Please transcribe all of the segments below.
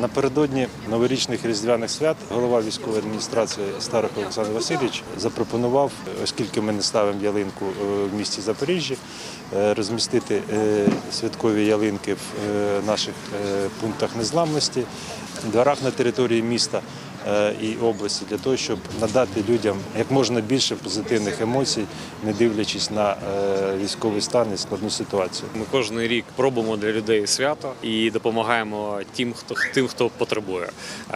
Напередодні новорічних різдвяних свят голова військової адміністрації Старих Олександр Васильович запропонував, оскільки ми не ставимо ялинку е, в місті Запоріжжі, е, розмістити е, святкові ялинки в наших пунктах незламності, дворах на території міста е, і області для того, щоб надати людям як можна більше позитивних емоцій, не дивлячись на е, військовий стан і складну ситуацію. Ми кожен рік робимо для людей свято і допомагаємо тим, хто тим, хто потребує.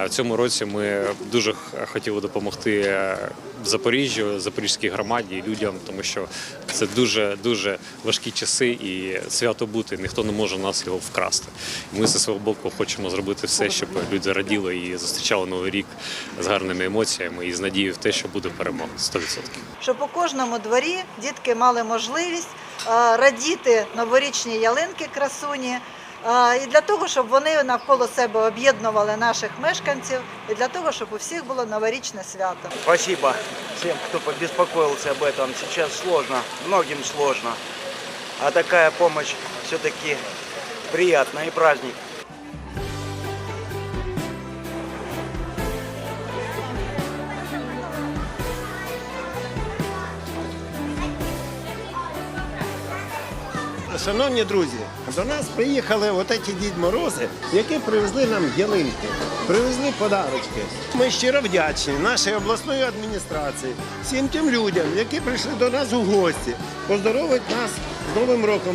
В цьому році ми дуже хотіли допомогти е, Запоріжжю, Запорізькій громаді людям, тому що це дуже дуже важкі часи, і свято бути ніхто не може нас його вкрасти. Ми зі свого боку хочемо зробити все, щоб люди раділи і зустрічали новий рік з гарними емоціями і з надією в те, що буде перемога 100%. щоб у кожному дворі дітки мали можливість радіти новорічні ялинки красуні. І для того, щоб вони навколо себе об'єднували наших мешканців, і для того, щоб у всіх було новорічне свято. Спасибо всем, кто побеспокоился об этом. Сейчас сложно, многим сложно. А такая помощь все-таки приятная и праздник. Шановні друзі, до нас приїхали отакі Дід Морози, які привезли нам ялинки, привезли подарочки. Ми щиро вдячні нашій обласної адміністрації, всім тим людям, які прийшли до нас у гості, поздоровити нас з Новим роком